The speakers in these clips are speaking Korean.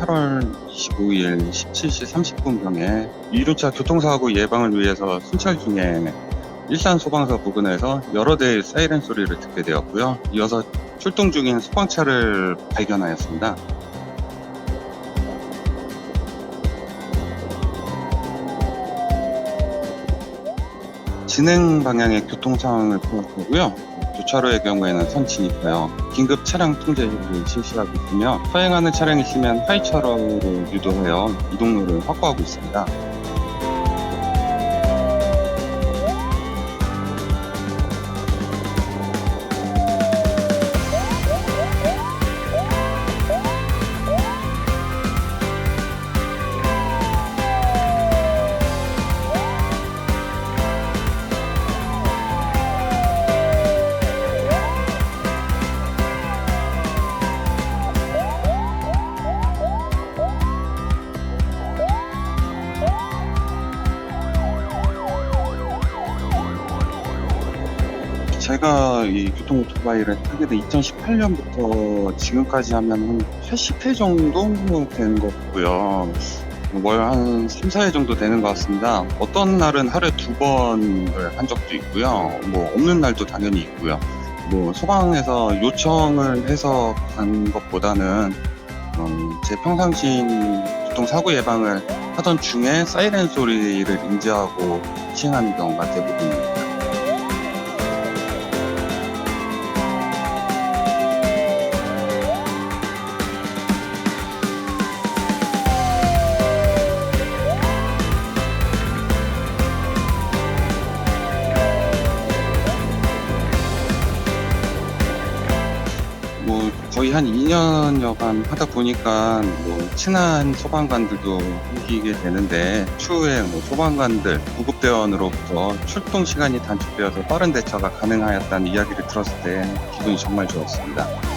8월 25일 17시 30분경에 유류차 교통사고 예방을 위해서 순찰 중에 일산 소방서 부근에서 여러 대의 사이렌 소리를 듣게 되었고요. 이어서 출동 중인 소방차를 발견하였습니다. 진행 방향의 교통 상황을 파악하고요. 교차로의 경우에는 선 진입하여 긴급 차량 통제를 실시하고 있으며 서행하는 차량이 있으면 하이차로로 유도하여 이동로를 확보하고 있습니다. 제가 이 교통 오토바이를 타게 된 2018년부터 지금까지 하면 한 80회 정도 되는 것 같고요. 월 한 3, 4회 정도 되는 것 같습니다. 어떤 날은 하루에 두 번을 한 적도 있고요. 뭐 없는 날도 당연히 있고요. 뭐 소방에서 요청을 해서 간 것보다는 음, 제 평상시인 교통사고 예방을 하던 중에 사이렌 소리를 인지하고 시행하는 경우가 대부분입니다. 뭐 거의 한 2년여간 하다 보니까 뭐 친한 소방관들도 생기게 되는데 추후에 뭐 소방관들 구급대원으로부터 출동 시간이 단축되어서 빠른 대처가 가능하였다는 이야기를 들었을 때 기분이 정말 좋았습니다.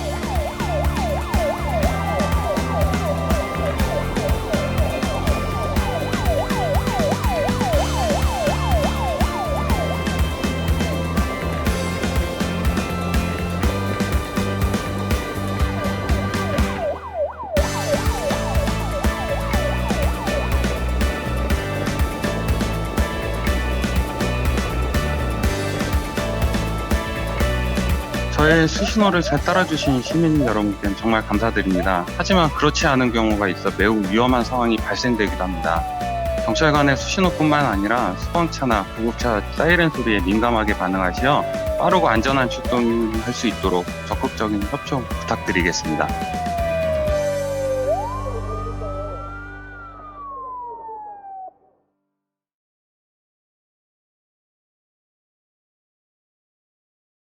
저의 수신호를 잘 따라주신 시민 여러분께 정말 감사드립니다. 하지만 그렇지 않은 경우가 있어 매우 위험한 상황이 발생되기도 합니다. 경찰관의 수신호뿐만 아니라 소방차나 구급차 사이렌 소리에 민감하게 반응하시어 빠르고 안전한 출동할 수 있도록 적극적인 협조 부탁드리겠습니다.